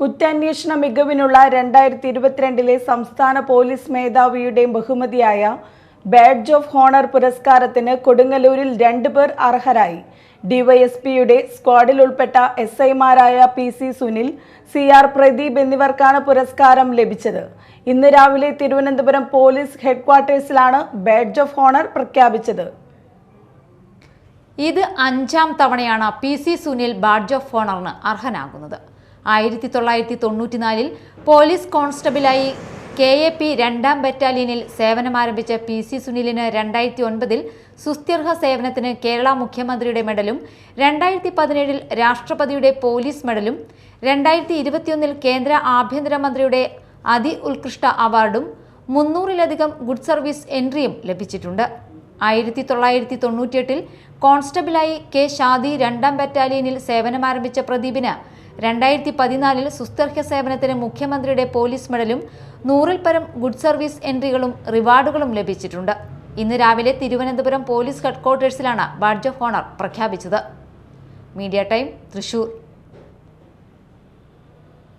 കുറ്റാന്വേഷണ മികവിനുള്ള രണ്ടായിരത്തി ഇരുപത്തിരണ്ടിലെ സംസ്ഥാന പോലീസ് മേധാവിയുടെ ബഹുമതിയായ ബാഡ്ജ് ഓഫ് ഹോണർ പുരസ്കാരത്തിന് കൊടുങ്ങല്ലൂരിൽ രണ്ടുപേർ അർഹരായി. ഡിവൈഎസ്പിയുടെ സ്ക്വാഡിൽ ഉൾപ്പെട്ട എസ് ഐമാരായ P C Sunil C R Pradeep എന്നിവർക്കാണ് പുരസ്കാരം ലഭിച്ചത്. ഇന്ന് രാവിലെ തിരുവനന്തപുരം പോലീസ് ഹെഡ്ക്വാർട്ടേഴ്സിലാണ് ബാഡ്ജ് ഓഫ് ഹോണർ പ്രഖ്യാപിച്ചത്. ഇത് അഞ്ചാം തവണയാണ് P C Sunil badge of ഹോണറിന് അർഹനാകുന്നത്. ആയിരത്തി തൊള്ളായിരത്തി തൊണ്ണൂറ്റിനാലിൽ പോലീസ് കോൺസ്റ്റബിളായി കെ എ പി രണ്ടാം ബറ്റാലിയനിൽ സേവനമാരംഭിച്ച പി സി സുനിലിന് രണ്ടായിരത്തി ഒൻപതിൽ സുസ്ഥിർഹ സേവനത്തിന് കേരള മുഖ്യമന്ത്രിയുടെ മെഡലും രണ്ടായിരത്തി പതിനേഴിൽ രാഷ്ട്രപതിയുടെ പോലീസ് മെഡലും രണ്ടായിരത്തി ഇരുപത്തിയൊന്നിൽ കേന്ദ്ര ആഭ്യന്തരമന്ത്രിയുടെ അതി ഉത്കൃഷ്ട അവാർഡും മുന്നൂറിലധികം ഗുഡ് സർവീസ് എൻട്രിയും ലഭിച്ചിട്ടുണ്ട്. ആയിരത്തി തൊള്ളായിരത്തി തൊണ്ണൂറ്റിയെട്ടിൽ കോൺസ്റ്റബിളായി കെ ഷാദി രണ്ടാം ബറ്റാലിയനിൽ സേവനമാരംഭിച്ച പ്രദീപിന് രണ്ടായിരത്തി പതിനാലിൽ സുസ്ഥർഹ്യ സേവനത്തിന് മുഖ്യമന്ത്രിയുടെ പോലീസ് മെഡലും നൂറിൽ പരം ഗുഡ് സർവീസ് എൻട്രികളും റിവാർഡുകളും ലഭിച്ചിട്ടുണ്ട്. ഇന്ന് രാവിലെ തിരുവനന്തപുരം പോലീസ് ഹെഡ്ക്വാർട്ടേഴ്സിലാണ് ബാഡ്ജ് ഓഫ് ഓണർ പ്രഖ്യാപിച്ചത്. Media time Thrissur.